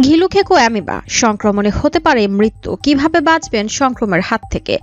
ঘিলুখেকো amoeba, সংক্রমণে হতে পারে মৃত্যু। কীভাবে বাঁচবেন সংক্রমণের হাত থেকে?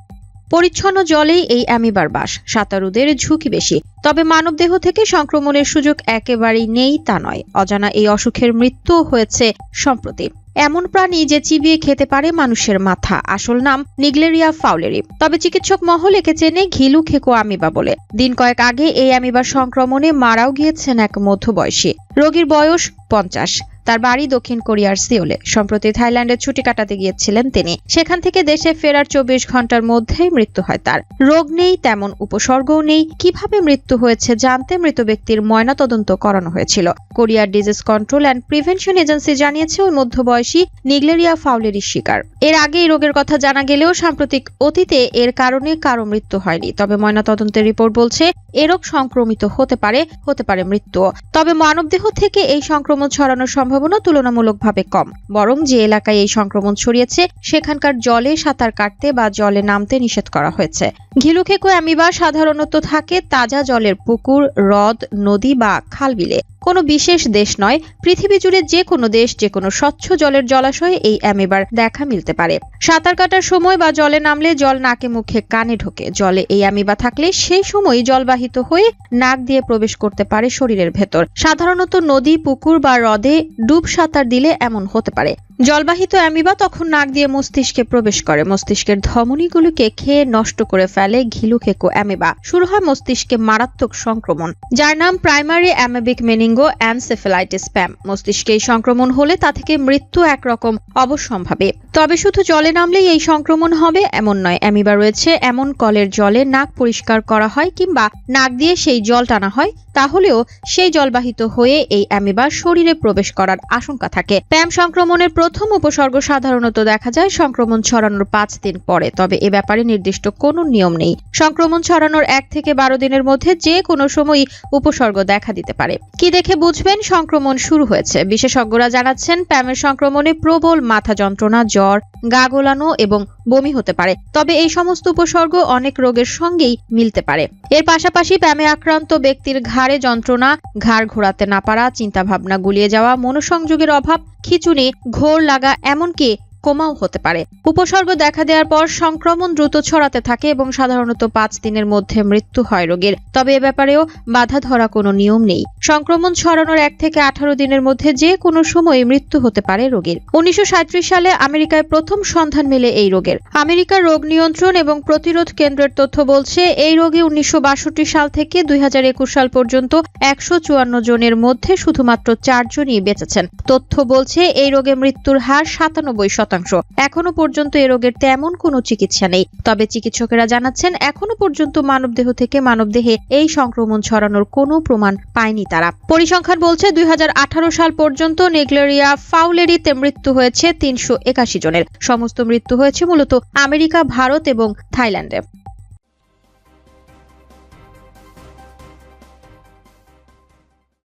পরিচ্ছন্ন জলেই এই অ্যামিবার বাস। সাঁতারুদের ঝুঁকি বেশি। তবে মানবদেহ থেকে সংক্রমণের সুযোগ একেবারেই নেই তা নয়। অজানা এই অসুখের মৃত্যু হয়েছে সম্প্রতি। এমন প্রাণী যে চিবিয়ে খেতে পারে মানুষের মাথা। আসল নাম নিগলেরিয়া ফাউলেরি। তবে চিকিৎসক মহল একে চেনে ঘিলু খেকো আমিবা বলে। দিন কয়েক আগে এই আমিবার সংক্রমণে মারাও গিয়েছেন এক মধ্যবয়সী। রোগীর বয়স পঞ্চাশ। তার বাড়ি দক্ষিণ কোরিয়ার সিওলে। সম্প্রতি থাইল্যান্ডে ছুটি কাটাতে গিয়েছিলেন তিনি। সেখান থেকে দেশে ফেরার চব্বিশ ঘণ্টার মধ্যেই মৃত্যু হয় তার। রোগ নেই, তেমন উপসর্গও নেই। কীভাবে মৃত্যু হয়েছে জানতে মৃত ব্যক্তির ময়নাতদন্ত করানো হয়েছিল। কোরিয়ার disease control and prevention agency জানিয়েছে, ওই মধ্যবয়সী নিগলেরিয়া ফাউলেরির শিকার। এর আগে এই রোগের কথা জানা গেলেও সাম্প্রতিক অতীতে এর কারণে কারও মৃত্যু হয়নি। তবে ময়নাতদন্তের রিপোর্ট বলছে, এ রোগ সংক্রমিত হতে পারে হতে পারে মৃত্যু। তবে মানবদেহ থেকে এই সংক্রমণ ছড়ানোর সম্ভাবনা তুলনামূলকভাবে কম। বরং যে এলাকায় এই সংক্রমণ ছড়িয়েছে, সেখানকার জলে সাঁতার কাটতে বা জলে নামতে নিষেধ করা হয়েছে। ঘিলুখেকো অ্যামিবা সাধারণত থাকে তাজা জলের পুকুর, হ্রদ, নদী বা খালবিলে। কোনো বিশেষ দেশ নয়, পৃথিবী জুড়ে যে কোনো দেশ, যে কোনো স্বচ্ছ জলের জলাশয়ে এই অ্যামিবার দেখা মিলতে পারে। সাঁতার কাটার সময় বা জলে নামলে জল নাকে মুখে কানে ঢোকে। জলে এই অ্যামিবা থাকলে সেই সময় জলবাহিত হয়ে নাক দিয়ে প্রবেশ করতে পারে শরীরের ভেতর। সাধারণত নদী, পুকুর বা হ্রদে ডুব সাঁতার দিলে এমন হতে পারে। জলবাহিত অ্যামিবা তখন নাক দিয়ে মস্তিষ্কে প্রবেশ করে। মস্তিষ্কের ধমনীগুলোকে খেয়ে নষ্ট করে ফেলে ঘিলুখেকো অ্যামিবা। শুরু হয় মস্তিষ্কে মারাত্মক সংক্রমণ, যার নাম প্রাইমারি অ্যামেবিক মেনিঙ্গো অ্যানসেফেলাইটিস প্যাম্প মস্তিষ্কে এই সংক্রমণ হলে তা থেকে মৃত্যু একরকম অবশ্যম্ভাবী তবে শুধু জলে নামলেই এই সংক্রমণ হবে, এমন নয়। অ্যামিবা রয়েছে, এমন কলের জলে নাক পরিষ্কার করা হয় কিংবা নাক দিয়ে সেই জল টানা হয়, তাহলেও সেই জলবাহিত হয়ে এই অ্যামিবা শরীরে প্রবেশ করার আশঙ্কা থাকে। প্যাম সংক্রমণের প্রথম উপসর্গ সাধারণত দেখা যায় সংক্রমণ ছড়ানোর পাঁচ দিন পরে, তবে এ ব্যাপারে নির্দিষ্ট কোনো নিয়ম নেই। সংক্রমণ ছড়ানোর এক থেকে বারো দিনের মধ্যে যে কোনো সময়ই উপসর্গ দেখা দিতে পারে। কি দেখে বুঝবেন? সংক্রমণ শুরু হয়েছে। বিশেষজ্ঞরা জানাচ্ছেন, প্যামের সংক্রমণে প্রবল মাথা যন্ত্রণা জ্বর, গা গোলানো এবং বমি হতে পারে। তবে এই সমস্ত উপসর্গ অনেক রোগের সঙ্গেই মিলতে পারে। এর পাশাপাশি প্যামে আক্রান্ত ব্যক্তির ঘাড়ে যন্ত্রণা, ঘাড় ঘোরাতে না পারা, চিন্তাভাবনা গুলিয়ে যাওয়া, মনোসংযোগের অভাব, খিচুনি, ঘোর লাগা, এমনকি কোমাও হতে পারে। উপসর্গ দেখা দেওয়ার পর সংক্রমণ দ্রুত ছড়াতে থাকে এবং সাধারণত পাঁচ দিনের মধ্যে মৃত্যু হয় রোগীর। তবে এ ব্যাপারেও বাধা ধরা কোনো নিয়ম নেই। সংক্রমণ ছড়ানোর এক থেকে আঠারো দিনের মধ্যে যে কোনো সময় মৃত্যু হতে পারে রোগীর। উনিশশো সালে আমেরিকায় প্রথম সন্ধান মেলে এই রোগের। আমেরিকার রোগ নিয়ন্ত্রণ এবং প্রতিরোধ কেন্দ্রের তথ্য বলছে, এই রোগে উনিশশো বাষট্টি সাল থেকে দুই হাজার একুশ সাল পর্যন্ত একশো চুয়ান্ন জনের মধ্যে শুধুমাত্র চারজনই বেঁচেছেন। তথ্য বলছে, এই রোগে মৃত্যুর হার সাতানব্বই শতাংশ। এখনও পর্যন্ত এ রোগের তেমন কোনো চিকিৎসা নেই। তবে চিকিৎসকেরা জানাচ্ছেন, এখনও পর্যন্ত মানবদেহ থেকে মানবদেহে এই সংক্রমণ ছড়ানোর কোনো প্রমাণ পায়নি তারা। পরিসংখ্যান বলছে, দুই হাজার আঠারো সাল পর্যন্ত নেগলেরিয়া ফাউলেরিতে মৃত্যু হয়েছে তিনশো একাশি জনের। সমস্ত মৃত্যু হয়েছে মূলত আমেরিকা, ভারত এবং থাইল্যান্ডে।